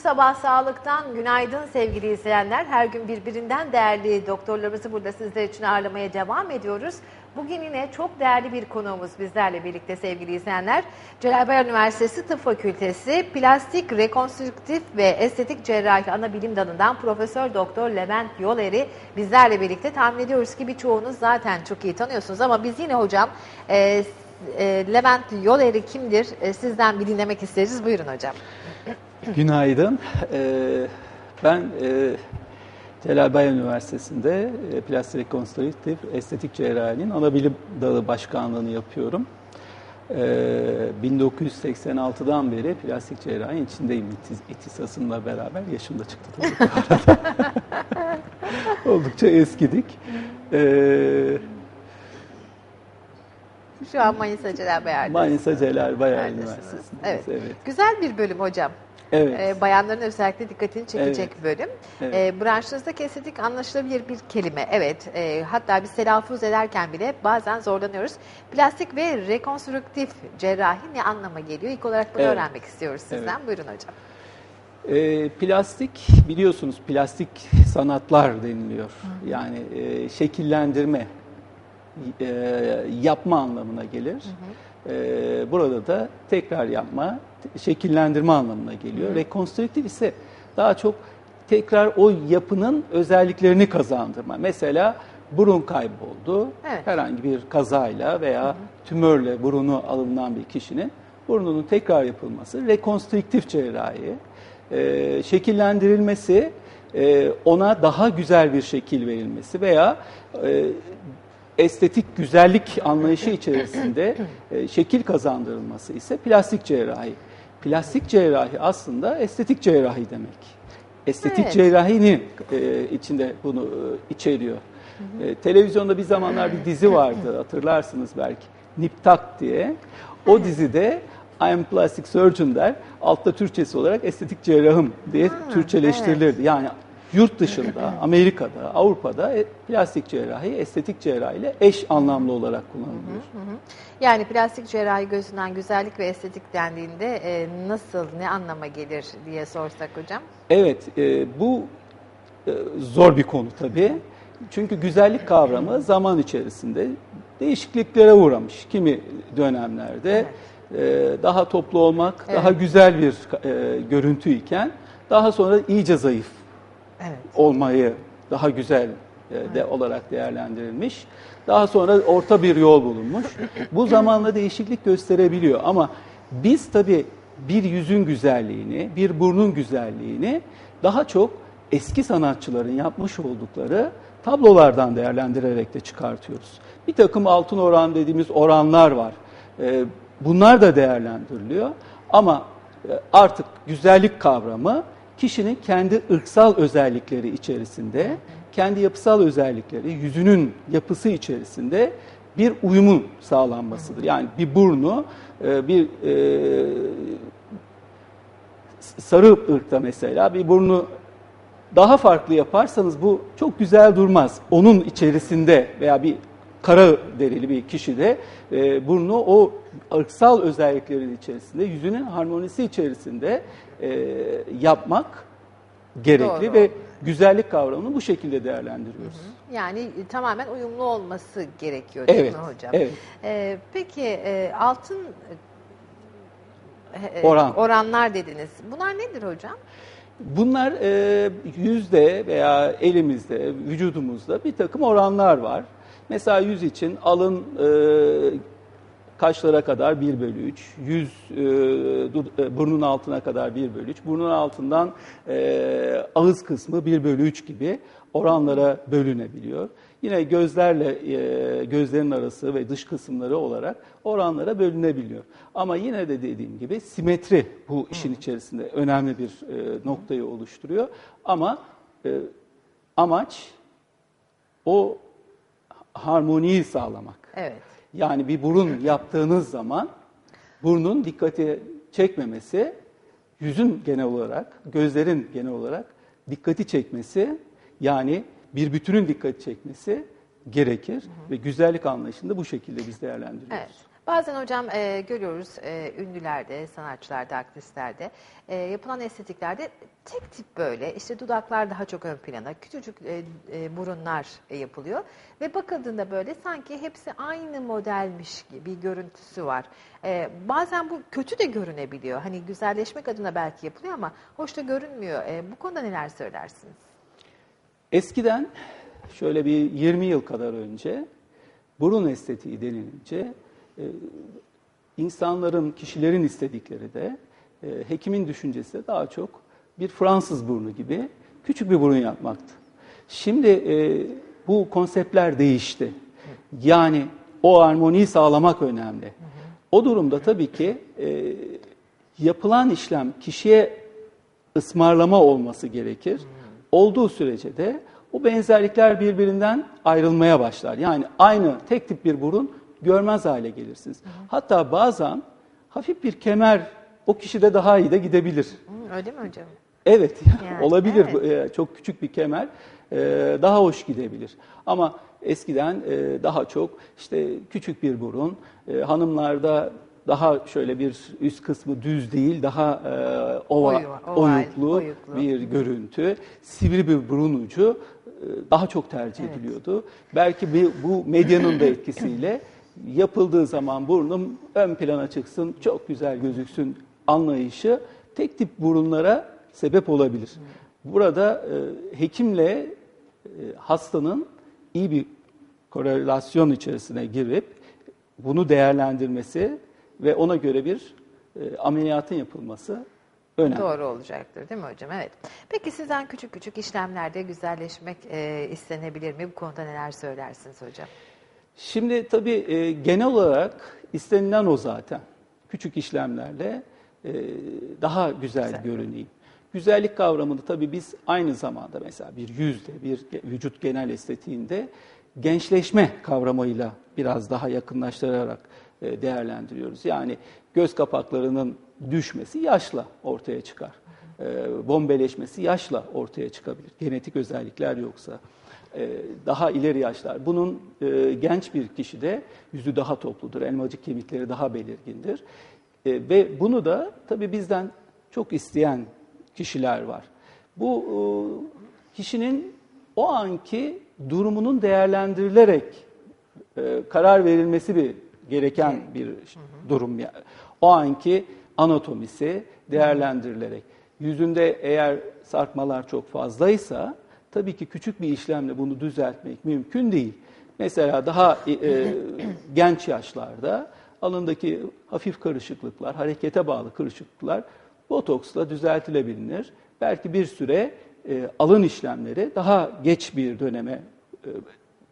sabah sağlıktan günaydın sevgili izleyenler. Her gün birbirinden değerli doktorlarımızı burada sizler için ağırlamaya devam ediyoruz. Bugün yine çok değerli bir konuğumuz bizlerle birlikte sevgili izleyenler. Celal Üniversitesi Tıp Fakültesi Plastik, Rekonstrüktif ve Estetik Cerrahi Ana Bilim Dalı'ndan Profesör Doktor Levent Yoler'i bizlerle birlikte tahmin ediyoruz ki birçoğunuz zaten çok iyi tanıyorsunuz ama biz yine hocam e, e, Levent Yoler'i kimdir e, sizden bir dinlemek isteriz. Buyurun hocam. Günaydın. Ee, ben e, Celal Bayar Üniversitesi'nde e, plastik rekonstrüktif estetik cerrahinin ana bilim dalı başkanlığını yapıyorum. Ee, 1986'dan beri plastik cerrahinin içindeyim ihtisasımla beraber. Yaşım da çıktı tabii bu arada. Oldukça eskidik. Ee, Şu an Manisa Celal Bayar'da. Manisa Celal Bayar? Üniversitesi'ndeyiz. Evet. evet. Güzel bir bölüm hocam. Evet. Ee, bayanların özellikle dikkatini çekecek Evet. bölüm. Evet. Ee, branşınızdaki estetik anlaşılabilir bir kelime. Evet. Ee, hatta biz telaffuz ederken bile bazen zorlanıyoruz. Plastik ve rekonstrüktif cerrahi ne anlama geliyor? İlk olarak bunu Evet. öğrenmek istiyoruz sizden. Buyurun hocam. E, plastik biliyorsunuz plastik sanatlar deniliyor. Yani e, şekillendirme, e, yapma anlamına gelir. E, burada da tekrar yapma, şekillendirme anlamına geliyor. Rekonstrüktif ise daha çok tekrar o yapının özelliklerini kazandırma. Mesela burun kayboldu. Evet. Herhangi bir kazayla veya tümörle burunu alınan bir kişinin burnunun tekrar yapılması rekonstrüktif cerrahi. Ee, şekillendirilmesi, e, ona daha güzel bir şekil verilmesi veya e, estetik güzellik anlayışı içerisinde e, şekil kazandırılması ise plastik cerrahi. Plastik cerrahi aslında estetik cerrahi demek. Estetik Evet. cerrahinin e, içinde bunu e, içeriyor. E, televizyonda bir zamanlar bir dizi vardı hatırlarsınız belki. Niptak diye. O dizide I am plastic surgeon der. Altta Türkçesi olarak estetik cerrahım diye Türkçeleştirilirdi. Yani yurt dışında, Amerika'da, Avrupa'da e, plastik cerrahi estetik cerrahi ile eş anlamlı olarak kullanılıyor. Yani plastik cerrahi gözünden güzellik ve estetik dendiğinde e, nasıl, ne anlama gelir diye sorsak hocam. Evet, e, bu e, zor bir konu tabii. Çünkü güzellik kavramı zaman içerisinde değişikliklere uğramış. Kimi dönemlerde e, daha toplu olmak, Evet. daha güzel bir e, görüntü iken daha sonra iyice zayıf Evet. olmayı daha güzel e, de olarak değerlendirilmiş. Daha sonra orta bir yol bulunmuş. Bu zamanla değişiklik gösterebiliyor ama biz tabii bir yüzün güzelliğini, bir burnun güzelliğini daha çok eski sanatçıların yapmış oldukları tablolardan değerlendirerek de çıkartıyoruz. Bir takım altın oran dediğimiz oranlar var. E, Bunlar da değerlendiriliyor ama e, artık güzellik kavramı kişinin kendi ırksal özellikleri içerisinde, kendi yapısal özellikleri, yüzünün yapısı içerisinde bir uyumun sağlanmasıdır. Yani bir burnu, e, bir e, sarı ırkta mesela bir burnu daha farklı yaparsanız bu çok güzel durmaz. Onun içerisinde veya bir kara derili bir kişide e, burnu o ırksal özelliklerin içerisinde, yüzünün harmonisi içerisinde e, yapmak gerekli Doğru. ve güzellik kavramını bu şekilde değerlendiriyoruz. Yani e, tamamen uyumlu olması gerekiyor değil Evet, mi hocam? evet. Ee, peki e, altın e, Oran. oranlar dediniz. Bunlar nedir hocam? Bunlar e, yüzde veya elimizde, vücudumuzda bir takım oranlar var. Mesela yüz için alın e, kaşlara kadar 1 bölü 3, yüz e, e, burnun altına kadar 1 bölü 3, burnun altından e, ağız kısmı 1 bölü 3 gibi oranlara bölünebiliyor. Yine gözlerle e, gözlerin arası ve dış kısımları olarak oranlara bölünebiliyor. Ama yine de dediğim gibi simetri bu işin içerisinde önemli bir e, noktayı oluşturuyor. Ama e, amaç o harmoniyi sağlamak. Evet. Yani bir burun yaptığınız zaman burnun dikkati çekmemesi, yüzün genel olarak, gözlerin genel olarak dikkati çekmesi, yani bir bütünün dikkati çekmesi gerekir ve güzellik anlayışında bu şekilde biz değerlendiriyoruz. Evet. Bazen hocam e, görüyoruz e, ünlülerde, sanatçılarda, aktrislerde e, yapılan estetiklerde tek tip böyle işte dudaklar daha çok ön plana, küçücük e, e, burunlar e, yapılıyor ve bakıldığında böyle sanki hepsi aynı modelmiş gibi görüntüsü var. E, bazen bu kötü de görünebiliyor. Hani güzelleşmek adına belki yapılıyor ama hoş da görünmüyor. E, bu konuda neler söylersiniz? Eskiden şöyle bir 20 yıl kadar önce burun estetiği denilince insanların, kişilerin istedikleri de e, hekimin düşüncesi de daha çok bir Fransız burnu gibi küçük bir burun yapmaktı. Şimdi e, bu konseptler değişti. Yani o harmoniyi sağlamak önemli. O durumda tabii ki e, yapılan işlem kişiye ısmarlama olması gerekir. Olduğu sürece de o benzerlikler birbirinden ayrılmaya başlar. Yani aynı tek tip bir burun görmez hale gelirsiniz. Hatta bazen hafif bir kemer o kişide daha iyi de gidebilir. Hı, öyle mi hocam? Evet, Yani, olabilir. evet. Ee, Çok küçük bir kemer e, daha hoş gidebilir. Ama eskiden e, daha çok işte küçük bir burun, e, hanımlarda daha şöyle bir üst kısmı düz değil, daha e, ova, Oyu- oval, oyuklu, oyuklu. bir görüntü, sivri bir burun ucu e, daha çok tercih Evet. ediliyordu. Belki bu medyanın da etkisiyle yapıldığı zaman burnum ön plana çıksın, çok güzel gözüksün anlayışı tek tip burunlara sebep olabilir. Burada e, hekimle e, hastanın iyi bir korelasyon içerisine girip bunu değerlendirmesi ve ona göre bir e, ameliyatın yapılması önemli. Doğru olacaktır değil mi hocam? Evet. Peki sizden küçük küçük işlemlerde güzelleşmek e, istenebilir mi? Bu konuda neler söylersiniz hocam? Şimdi tabii e, genel olarak istenilen o zaten. Küçük işlemlerle e, daha güzel, Güzel. görüneyim. Güzellik kavramını tabii biz aynı zamanda mesela bir yüzde, bir vücut genel estetiğinde gençleşme kavramıyla biraz daha yakınlaştırarak e, değerlendiriyoruz. Yani göz kapaklarının düşmesi yaşla ortaya çıkar. E, bombeleşmesi yaşla ortaya çıkabilir. Genetik özellikler yoksa daha ileri yaşlar. Bunun e, genç bir kişide yüzü daha topludur, elmacık kemikleri daha belirgindir. E, ve bunu da tabii bizden çok isteyen kişiler var. Bu e, kişinin o anki durumunun değerlendirilerek e, karar verilmesi bir gereken bir durum. O anki anatomisi değerlendirilerek. Yüzünde eğer sarkmalar çok fazlaysa tabii ki küçük bir işlemle bunu düzeltmek mümkün değil. Mesela daha e, e, genç yaşlarda alındaki hafif karışıklıklar, harekete bağlı karışıklıklar botoksla düzeltilebilir. Belki bir süre e, alın işlemleri daha geç bir döneme e,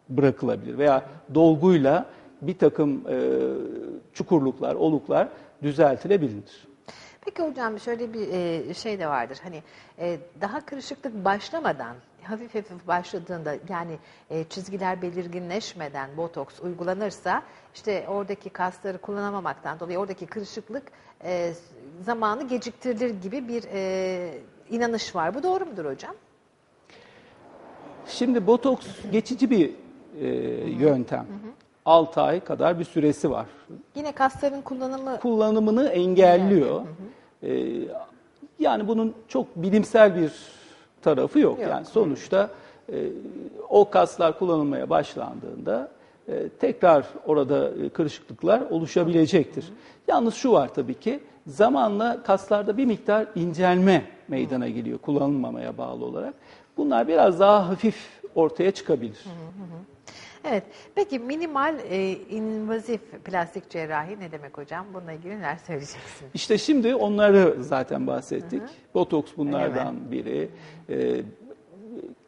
bırakılabilir veya dolguyla bir takım e, çukurluklar, oluklar düzeltilebilir. Peki hocam şöyle bir e, şey de vardır. Hani e, daha kırışıklık başlamadan hafif hafif başladığında yani e, çizgiler belirginleşmeden botoks uygulanırsa işte oradaki kasları kullanamamaktan dolayı oradaki kırışıklık e, zamanı geciktirilir gibi bir e, inanış var. Bu doğru mudur hocam? Şimdi botoks geçici bir e, yöntem. 6 ay kadar bir süresi var. Yine kasların kullanımı Kullanımını engelliyor. E, yani bunun çok bilimsel bir tarafı yok. Yok. Yani sonuçta e, o kaslar kullanılmaya başlandığında e, tekrar orada e, kırışıklıklar oluşabilecektir. Yalnız şu var tabii ki zamanla kaslarda bir miktar incelme meydana geliyor kullanılmamaya bağlı olarak. Bunlar biraz daha hafif ortaya çıkabilir. Evet. Peki minimal e, invazif plastik cerrahi ne demek hocam? Bununla ilgili neler söyleyeceksiniz? İşte şimdi onları zaten bahsettik. Botoks bunlardan biri. Ee,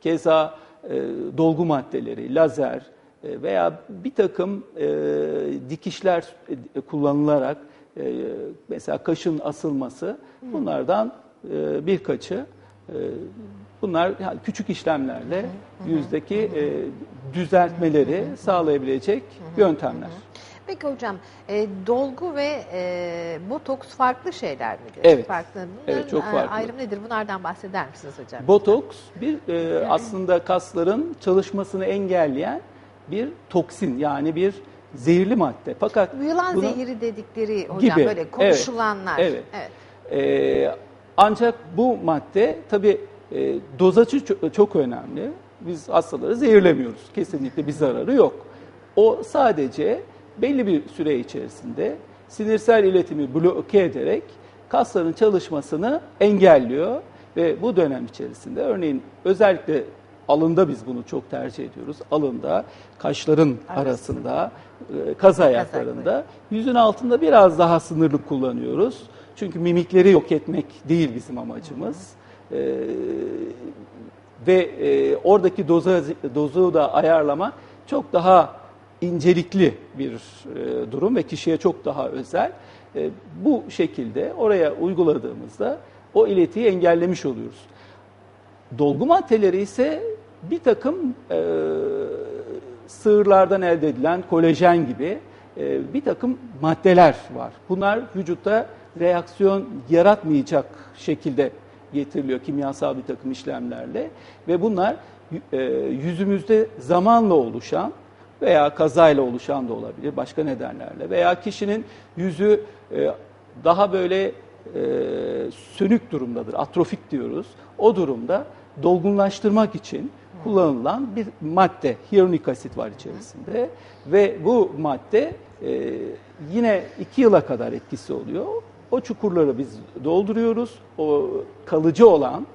keza e, dolgu maddeleri, lazer e, veya bir takım e, dikişler e, kullanılarak e, mesela kaşın asılması bunlardan e, birkaçı. E, bunlar yani küçük işlemlerle yüzdeki e, düzeltmeleri sağlayabilecek yöntemler. Peki hocam e, dolgu ve e, botoks farklı şeyler midir? Evet. Farklı. Bunların Evet, çok e, farklı. ayrımı nedir? Bunlardan bahseder misiniz hocam? Botoks bir e, aslında kasların çalışmasını engelleyen bir toksin yani bir zehirli madde. Fakat Yılan bunu- zehiri dedikleri hocam Gibi, böyle evet, konuşulanlar. evet. Ee, ancak bu madde tabii e, dozajı ço- çok önemli. Biz hastaları zehirlemiyoruz. Kesinlikle bir zararı yok. O sadece belli bir süre içerisinde sinirsel iletimi bloke ederek kasların çalışmasını engelliyor ve bu dönem içerisinde örneğin özellikle alında biz bunu çok tercih ediyoruz. Alında, kaşların arasında, e, kaz ayaklarında, yüzün altında biraz daha sınırlı kullanıyoruz. Çünkü mimikleri yok etmek değil bizim amacımız. Ee, ve e, oradaki doza, dozu da ayarlama çok daha incelikli bir e, durum ve kişiye çok daha özel. E, bu şekilde oraya uyguladığımızda o iletiyi engellemiş oluyoruz. Dolgu maddeleri ise bir takım e, sığırlardan elde edilen kolajen gibi e, bir takım maddeler var. Bunlar vücutta reaksiyon yaratmayacak şekilde getiriliyor kimyasal bir takım işlemlerle ve bunlar e, yüzümüzde zamanla oluşan veya kazayla oluşan da olabilir başka nedenlerle veya kişinin yüzü e, daha böyle e, sönük durumdadır, atrofik diyoruz. O durumda dolgunlaştırmak için kullanılan bir madde, hyaluronik asit var içerisinde ve bu madde yine iki yıla kadar etkisi oluyor. O çukurları biz dolduruyoruz. O kalıcı olan,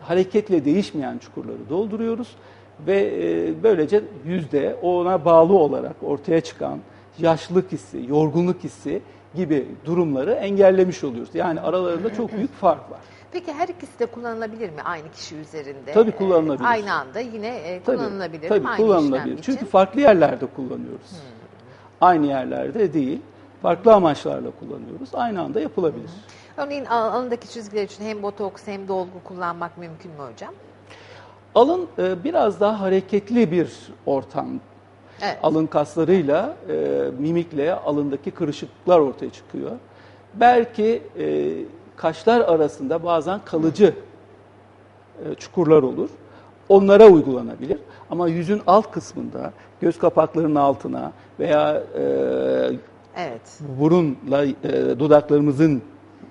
hareketle değişmeyen çukurları dolduruyoruz ve e, böylece yüzde ona bağlı olarak ortaya çıkan yaşlılık hissi, yorgunluk hissi gibi durumları engellemiş oluyoruz. Yani aralarında çok büyük fark var. Peki her ikisi de kullanılabilir mi aynı kişi üzerinde? Tabii kullanılabilir. Ee, Aynı anda yine e, Tabii, kullanılabilir tabii mi aynı kullanılabilir. Çünkü için? farklı yerlerde kullanıyoruz. Aynı yerlerde değil, farklı amaçlarla kullanıyoruz. Aynı anda yapılabilir. Örneğin al- alındaki çizgiler için hem botoks hem dolgu kullanmak mümkün mü hocam? Alın e, biraz daha hareketli bir ortam. Evet. Alın kaslarıyla, e, mimikle alındaki kırışıklıklar ortaya çıkıyor. Belki e, kaşlar arasında bazen kalıcı e, çukurlar olur. Onlara uygulanabilir. Ama yüzün alt kısmında, göz kapaklarının altına veya e, Evet. burunla e, dudaklarımızın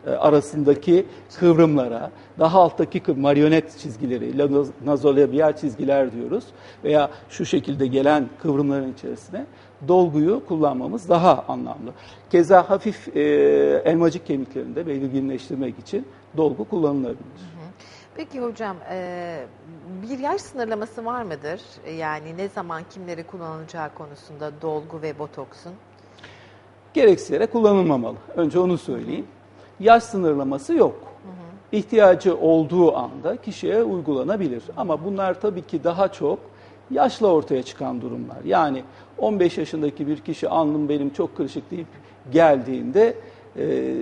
e, arasındaki kıvrımlara, daha alttaki marionet çizgileri, nazolabial çizgiler diyoruz veya şu şekilde gelen kıvrımların içerisine dolguyu kullanmamız daha anlamlı. Keza hafif e, elmacık kemiklerinde belirginleştirmek için dolgu kullanılabilir. Peki hocam e, bir yaş sınırlaması var mıdır? E, Yani ne zaman kimleri kullanılacağı konusunda dolgu ve botoksun? Gereksiz yere kullanılmamalı. Önce onu söyleyeyim. Yaş sınırlaması yok. İhtiyacı olduğu anda kişiye uygulanabilir. Ama bunlar tabii ki daha çok yaşla ortaya çıkan durumlar. Yani 15 yaşındaki bir kişi alnım benim çok kırışık deyip geldiğinde e,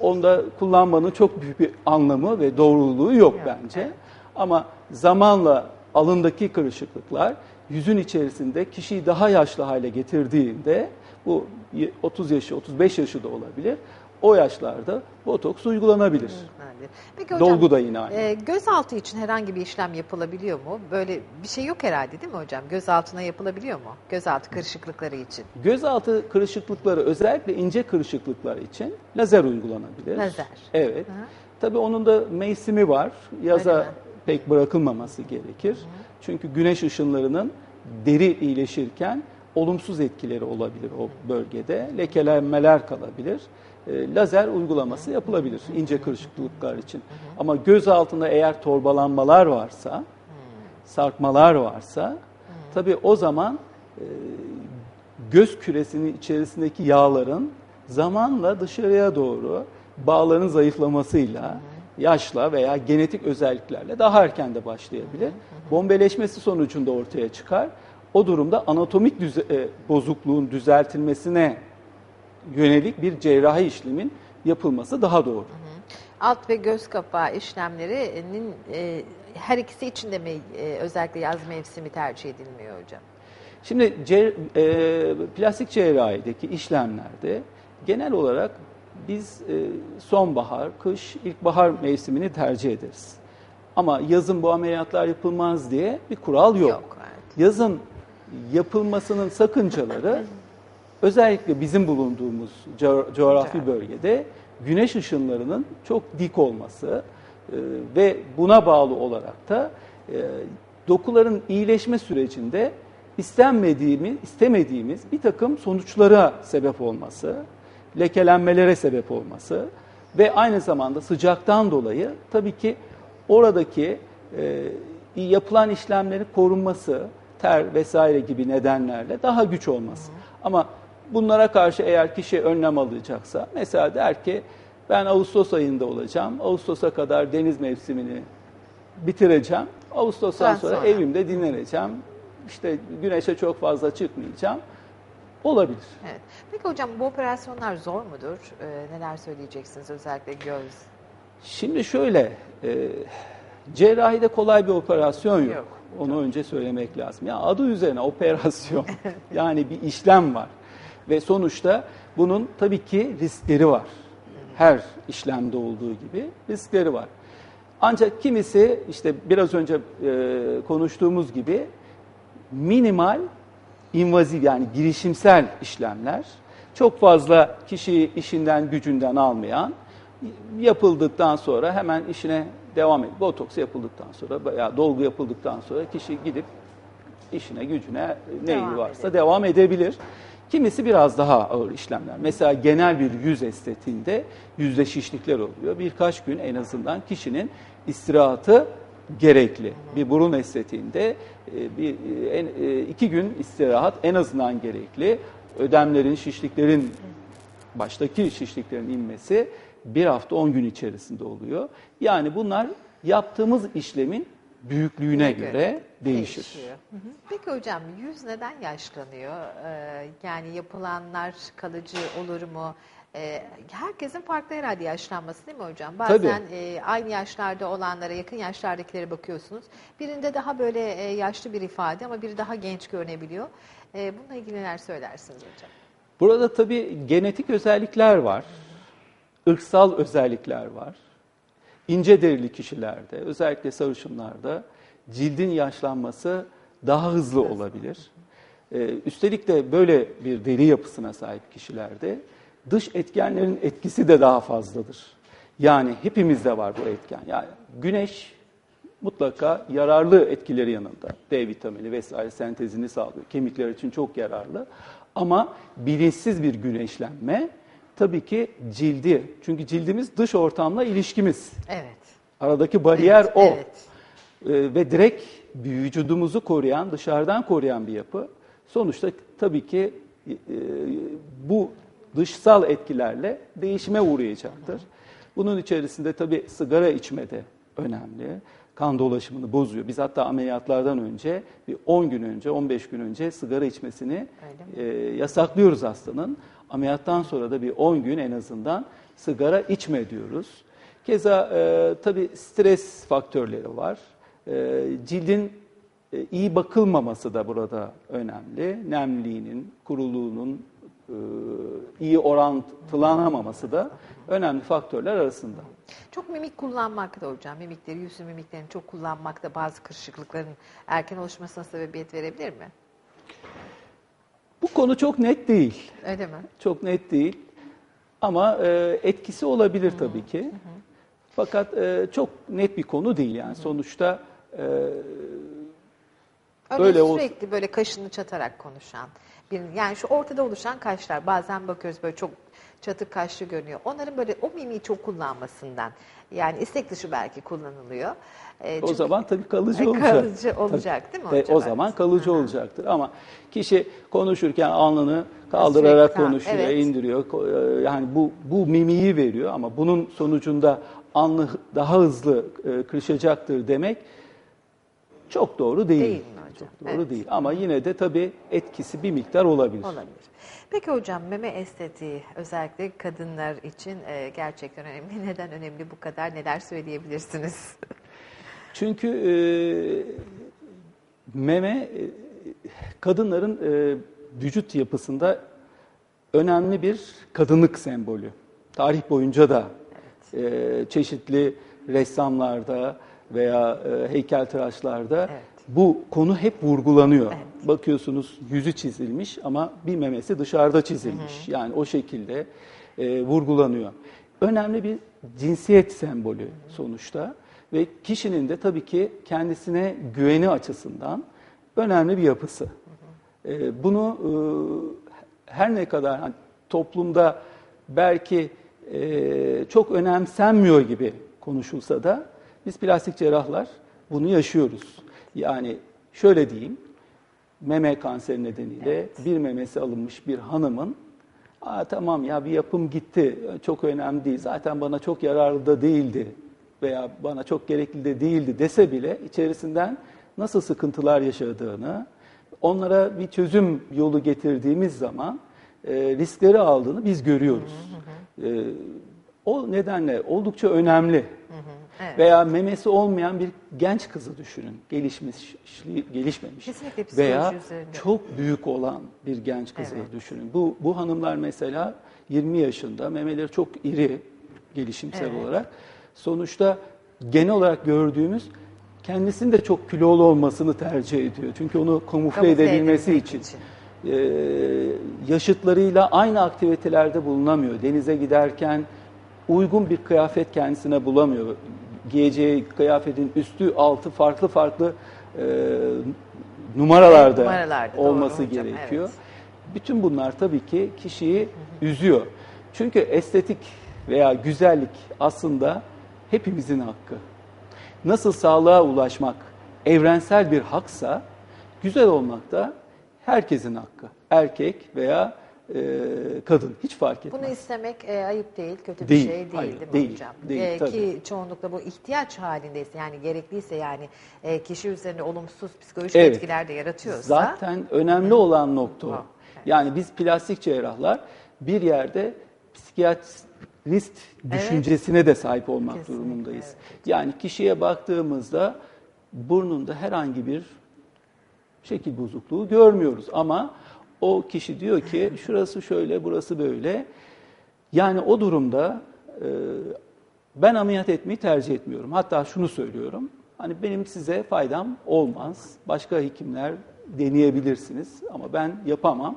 onda kullanmanın çok büyük bir anlamı ve doğruluğu yok Yok, bence. evet. Ama zamanla alındaki kırışıklıklar yüzün içerisinde kişiyi daha yaşlı hale getirdiğinde bu 30 yaşı, 35 yaşı da olabilir. O yaşlarda botoks uygulanabilir. Peki hocam Dolgu da yine aynı. e, gözaltı için herhangi bir işlem yapılabiliyor mu? Böyle bir şey yok herhalde değil mi hocam? Gözaltına yapılabiliyor mu? Gözaltı kırışıklıkları için. Gözaltı kırışıklıkları özellikle ince kırışıklıklar için lazer uygulanabilir. Lazer. Evet. Hı hı. Tabii onun da mevsimi var. Yaza pek bırakılmaması gerekir. Çünkü güneş ışınlarının deri iyileşirken olumsuz etkileri olabilir o bölgede. Lekelenmeler kalabilir. E, Lazer uygulaması yapılabilir ince kırışıklıklar için. Ama göz altında eğer torbalanmalar varsa, sarkmalar varsa tabii o zaman e, göz küresinin içerisindeki yağların zamanla dışarıya doğru bağların zayıflamasıyla, yaşla veya genetik özelliklerle daha erken de başlayabilir. Bombeleşmesi sonucunda ortaya çıkar. O durumda anatomik düze- e, bozukluğun düzeltilmesine yönelik bir cerrahi işlemin yapılması daha doğru. Alt ve göz kapağı işlemlerinin e, her ikisi için de mi e, özellikle yaz mevsimi tercih edilmiyor hocam? Şimdi cer- e, plastik cerrahideki işlemlerde genel olarak biz e, sonbahar, kış, ilkbahar mevsimini tercih ederiz. Ama yazın bu ameliyatlar yapılmaz diye bir kural yok. Yok, evet. Yazın yapılmasının sakıncaları özellikle bizim bulunduğumuz co- coğrafi bölgede güneş ışınlarının çok dik olması e, ve buna bağlı olarak da e, dokuların iyileşme sürecinde istenmediğimiz, istemediğimiz bir takım sonuçlara sebep olması, lekelenmelere sebep olması ve aynı zamanda sıcaktan dolayı tabii ki oradaki e, yapılan işlemlerin korunması, ter vesaire gibi nedenlerle daha güç olması. Ama bunlara karşı eğer kişi önlem alacaksa, mesela der ki ben Ağustos ayında olacağım, Ağustos'a kadar deniz mevsimini bitireceğim, Ağustos'tan sonra, sonra. evimde dinleneceğim, işte güneşe çok fazla çıkmayacağım, olabilir. Evet. Peki hocam bu operasyonlar zor mudur? Ee, neler söyleyeceksiniz özellikle göz? Şimdi şöyle, e, cerrahide kolay bir operasyon yok. Yok. Onu önce söylemek lazım. Ya adı üzerine operasyon. yani bir işlem var. Ve sonuçta bunun tabii ki riskleri var. Her işlemde olduğu gibi riskleri var. Ancak kimisi işte biraz önce e, konuştuğumuz gibi minimal invaziv yani girişimsel işlemler çok fazla kişiyi işinden gücünden almayan yapıldıktan sonra hemen işine devam et. Botoks yapıldıktan sonra veya dolgu yapıldıktan sonra kişi gidip işine gücüne neyi Devam varsa edebilir. devam edebilir. Kimisi biraz daha ağır işlemler. Mesela genel bir yüz estetiğinde yüzde şişlikler oluyor. Birkaç gün en azından kişinin istirahatı gerekli. Bir burun estetiğinde e, bir e, en, e, iki gün istirahat en azından gerekli. Ödemlerin, şişliklerin baştaki şişliklerin inmesi bir hafta 10 gün içerisinde oluyor. Yani bunlar yaptığımız işlemin büyüklüğüne göre, değişir. değişiyor. Hı hı. Peki hocam yüz neden yaşlanıyor? Ee, yani yapılanlar kalıcı olur mu? Ee, herkesin farklı herhalde yaşlanması değil mi hocam? Bazen e, aynı yaşlarda olanlara, yakın yaşlardakilere bakıyorsunuz. Birinde daha böyle e, yaşlı bir ifade ama biri daha genç görünebiliyor. Ee, bununla ilgili neler söylersiniz hocam? Burada tabii genetik özellikler var, ırksal özellikler var. İnce derili kişilerde, özellikle sarışınlarda cildin yaşlanması daha hızlı olabilir. Ee, üstelik de böyle bir deri yapısına sahip kişilerde dış etkenlerin etkisi de daha fazladır. Yani hepimizde var bu etken. Yani güneş mutlaka yararlı etkileri yanında. D vitamini vesaire sentezini sağlıyor. Kemikler için çok yararlı. Ama bilinçsiz bir güneşlenme tabii ki cildi. Çünkü cildimiz dış ortamla ilişkimiz. Evet. Aradaki bariyer Evet, o. evet. Ee, ve direkt vücudumuzu koruyan, dışarıdan koruyan bir yapı. Sonuçta tabii ki e, bu dışsal etkilerle değişime uğrayacaktır. Bunun içerisinde tabii sigara içme de önemli. Kan dolaşımını bozuyor. Biz hatta ameliyatlardan önce bir 10 gün önce, 15 gün önce sigara içmesini e, yasaklıyoruz hastanın. Ameliyattan sonra da bir 10 gün en azından sigara içme diyoruz. Keza e, tabii stres faktörleri var. E, cildin e, iyi bakılmaması da burada önemli. Nemliğinin, kuruluğunun e, iyi orantılanamaması da önemli faktörler arasında. Çok mimik kullanmak da hocam, mimikleri, yüzün mimiklerini çok kullanmak da bazı kırışıklıkların erken oluşmasına sebebiyet verebilir mi? Bu konu çok net değil. Öyle mi? Çok net değil. Ama e, etkisi olabilir tabii ki. Fakat e, çok net bir konu değil yani. Sonuçta e, Öyle olsun. sürekli böyle kaşını çatarak konuşan, bir, yani şu ortada oluşan kaşlar bazen bakıyoruz böyle çok çatık kaşlı görünüyor. Onların böyle o mimiği çok kullanmasından yani istek dışı belki kullanılıyor. Ee, o zaman tabii kalıcı E, olacak. kalıcı olacak değil mi hocam? o zaman kalıcı Hı olacaktır. Ama kişi konuşurken alnını kaldırarak Sürekli, konuşuyor, evet. indiriyor. E, Yani bu bu mimiği veriyor ama bunun sonucunda alnı daha hızlı e, kırışacaktır demek çok doğru değil. Değil mi hocam? Çok doğru Evet. değil. Ama yine de tabii etkisi bir miktar olabilir. Olabilir. Peki hocam meme estetiği özellikle kadınlar için e, gerçekten önemli. Neden önemli bu kadar? Neler söyleyebilirsiniz? Çünkü e, meme e, kadınların e, vücut yapısında önemli bir kadınlık sembolü. Tarih boyunca da e, çeşitli ressamlarda veya e, heykeltıraşlarda Evet. bu konu hep vurgulanıyor. Evet. Bakıyorsunuz yüzü çizilmiş ama bir memesi dışarıda çizilmiş. Yani o şekilde e, vurgulanıyor. Önemli bir cinsiyet sembolü sonuçta ve kişinin de tabii ki kendisine güveni açısından önemli bir yapısı. E, bunu e, her ne kadar hani toplumda belki e, çok önemsenmiyor gibi konuşulsa da biz plastik cerrahlar bunu yaşıyoruz. Yani şöyle diyeyim, meme kanseri nedeniyle bir memesi alınmış bir hanımın Aa, tamam ya bir yapım gitti, çok önemli değil, zaten bana çok yararlı da değildi veya bana çok gerekli de değildi dese bile içerisinden nasıl sıkıntılar yaşadığını, onlara bir çözüm yolu getirdiğimiz zaman e, riskleri aldığını biz görüyoruz. E, o nedenle oldukça önemli. Evet. Veya memesi olmayan bir genç kızı düşünün. Gelişmiş, gelişmemiş. Veya üzerinde. çok büyük olan bir genç kızı Evet. düşünün. Bu, bu hanımlar mesela 20 yaşında, memeleri çok iri gelişimsel Evet. olarak. Sonuçta genel olarak gördüğümüz kendisinin de çok kilolu olmasını tercih ediyor. Çünkü onu kamufle, Kamufle edebilmesi için. için. Ee, yaşıtlarıyla aynı aktivitelerde bulunamıyor. Denize giderken uygun bir kıyafet kendisine bulamıyor. Giyeceği kıyafetin üstü altı farklı farklı e, numaralarda, numaralarda, doğru olması hocam, gerekiyor. evet. Bütün bunlar tabii ki kişiyi üzüyor. Çünkü estetik veya güzellik aslında hepimizin hakkı. Nasıl sağlığa ulaşmak evrensel bir haksa, güzel olmak da herkesin hakkı. Erkek veya e, kadın hiç fark etmez. Bunu istemek e, ayıp değil, kötü Değil, bir şey değil hayır, değil mi değil, hocam? değil, E, tabii. ki çoğunlukla bu ihtiyaç halindeyse yani gerekliyse yani e, kişi üzerine olumsuz psikolojik Evet. etkiler de yaratıyorsa Zaten önemli olan nokta o. Evet. Yani biz plastik cerrahlar bir yerde psikiyatrist düşüncesine de sahip olmak Kesinlikle, durumundayız. evet. Yani kişiye baktığımızda burnunda herhangi bir şekil bozukluğu görmüyoruz ama o kişi diyor ki şurası şöyle, burası böyle. Yani o durumda e, ben ameliyat etmeyi tercih etmiyorum. Hatta şunu söylüyorum. Hani benim size faydam olmaz. Başka hekimler deneyebilirsiniz ama ben yapamam.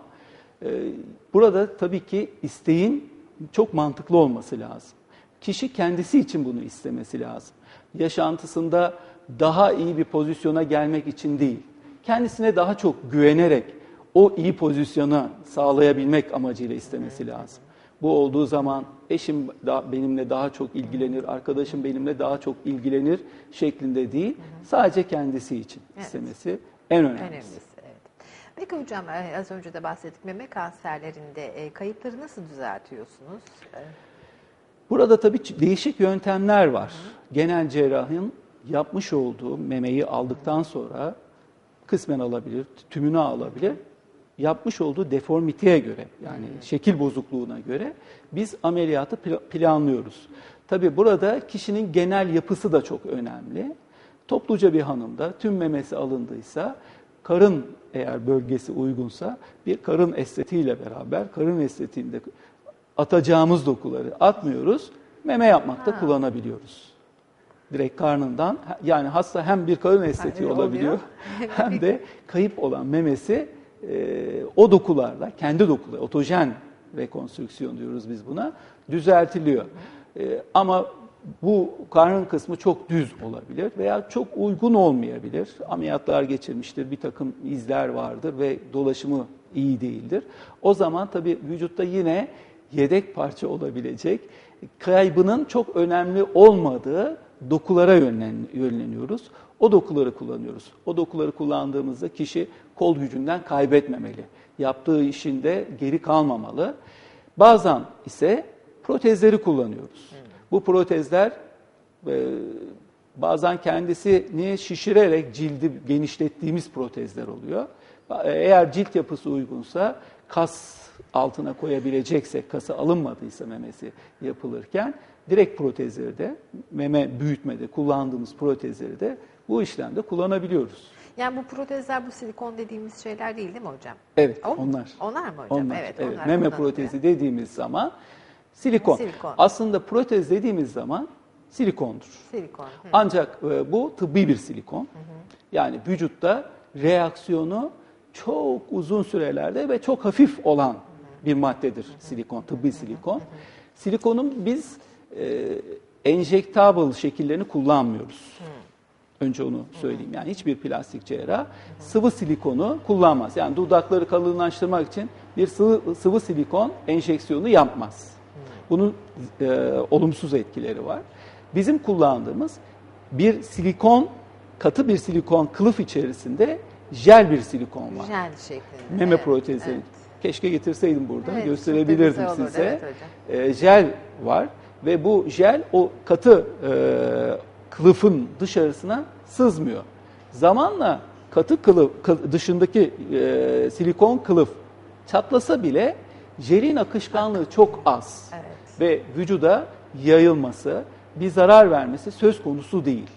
E, burada tabii ki isteğin çok mantıklı olması lazım. Kişi kendisi için bunu istemesi lazım. Yaşantısında daha iyi bir pozisyona gelmek için değil. Kendisine daha çok güvenerek o iyi pozisyona sağlayabilmek amacıyla istemesi lazım. Bu olduğu zaman eşim da benimle daha çok ilgilenir, arkadaşım benimle daha çok ilgilenir şeklinde değil, sadece kendisi için istemesi en önemlisi. Peki hocam e, az önce de bahsettik meme kanserlerinde e, kayıpları nasıl düzeltiyorsunuz? E, Burada tabii değişik yöntemler var. Genel cerrahın yapmış olduğu memeyi aldıktan sonra kısmen alabilir, tümünü alabilir. Yapmış olduğu deformiteye göre yani şekil bozukluğuna göre biz ameliyatı pla- planlıyoruz. Tabii burada kişinin genel yapısı da çok önemli. Topluca bir hanımda tüm memesi alındıysa karın eğer bölgesi uygunsa bir karın estetiğiyle beraber karın estetiğinde atacağımız dokuları atmıyoruz. Meme yapmakta Ha. kullanabiliyoruz. Direkt karnından yani hasta hem bir karın estetiği öyle olabiliyor hem de kayıp olan memesi e, o dokularla kendi dokuları otojen rekonstrüksiyon diyoruz biz buna düzeltiliyor. E, ama bu karnın kısmı çok düz olabilir veya çok uygun olmayabilir. Ameliyatlar geçirmiştir, bir takım izler vardır ve dolaşımı iyi değildir. O zaman tabii vücutta yine yedek parça olabilecek kaybının çok önemli olmadığı dokulara yönlen- yönleniyoruz. O dokuları kullanıyoruz. O dokuları kullandığımızda kişi kol gücünden kaybetmemeli. Yaptığı işinde geri kalmamalı. Bazen ise protezleri kullanıyoruz. Bu protezler e, bazen kendisini şişirerek cildi genişlettiğimiz protezler oluyor. Eğer cilt yapısı uygunsa kas altına koyabileceksek, kası alınmadıysa memesi yapılırken direkt protezleri de meme büyütmede kullandığımız protezleri de bu işlemde kullanabiliyoruz. Yani bu protezler bu silikon dediğimiz şeyler değil değil mi hocam? Evet, O onlar. Onlar mı hocam? Onlar, Evet, evet. onlar Meme protezi dediğimiz zaman silikon. Silikon. Aslında protez dediğimiz zaman silikondur. Silikon. Hı. Ancak e, bu tıbbi bir silikon. Yani vücutta reaksiyonu çok uzun sürelerde ve çok hafif olan bir maddedir silikon, tıbbi silikon. Silikonun biz e, enjektable şekillerini kullanmıyoruz. Önce onu söyleyeyim. Yani hiçbir plastik cerrah sıvı silikonu kullanmaz. Yani dudakları kalınlaştırmak için bir sıvı, sıvı silikon enjeksiyonu yapmaz. Bunun e, olumsuz etkileri var. Bizim kullandığımız bir silikon, katı bir silikon kılıf içerisinde jel bir silikon var. Jel şeklinde. Meme Evet, protezleri. evet. Keşke getirseydim burada, Evet, gösterebilirdim olurdu, size. evet hocam. E, jel var ve bu jel o katı e, kılıfın dışarısına sızmıyor. Zamanla katı kılıf kı- dışındaki e, silikon kılıf çatlasa bile jelin akışkanlığı çok az Evet. Ve vücuda yayılması, bir zarar vermesi söz konusu değil.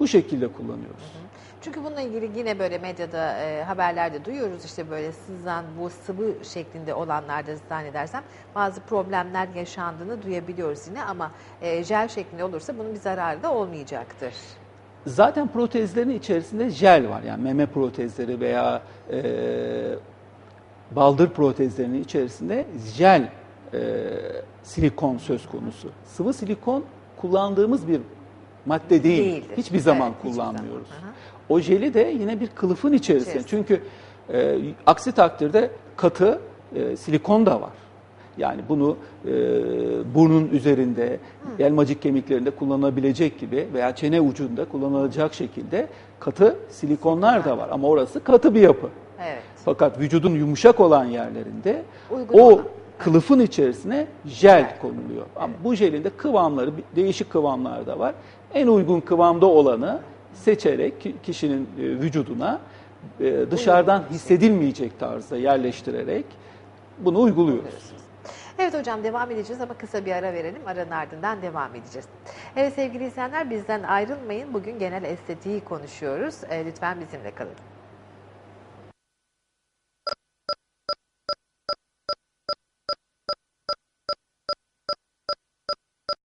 Bu şekilde kullanıyoruz. Çünkü bununla ilgili yine böyle medyada e, haberlerde duyuyoruz işte böyle sızan bu sıvı şeklinde olanlarda zannedersem bazı problemler yaşandığını duyabiliyoruz yine ama e, jel şeklinde olursa bunun bir zararı da olmayacaktır. Zaten protezlerin içerisinde jel var. Yani meme protezleri veya e, baldır protezlerinin içerisinde jel e, silikon söz konusu. Sıvı silikon kullandığımız bir madde değil. Değildir. Hiçbir zaman Evet, hiçbir zaman. kullanmıyoruz. O jeli de yine bir kılıfın içerisinde. İçerisinde. Çünkü e, aksi takdirde katı e, silikon da var. Yani bunu e, burnun üzerinde, elmacık kemiklerinde kullanılabilecek gibi veya çene ucunda kullanılacak şekilde katı silikonlar da var. Ama orası katı bir yapı. Evet. Fakat vücudun yumuşak olan yerlerinde Uygun o olan. Kılıfın içerisine jel konuluyor. Ama bu jelin de kıvamları değişik kıvamlarda var. En uygun kıvamda olanı seçerek ki- kişinin e, vücuduna e, dışarıdan hissedilmeyecek tarzda yerleştirerek bunu uyguluyoruz. Evet hocam devam edeceğiz ama kısa bir ara verelim. Aranın ardından devam edeceğiz. Evet sevgili izleyenler bizden ayrılmayın. Bugün genel estetiği konuşuyoruz. E, lütfen bizimle kalın.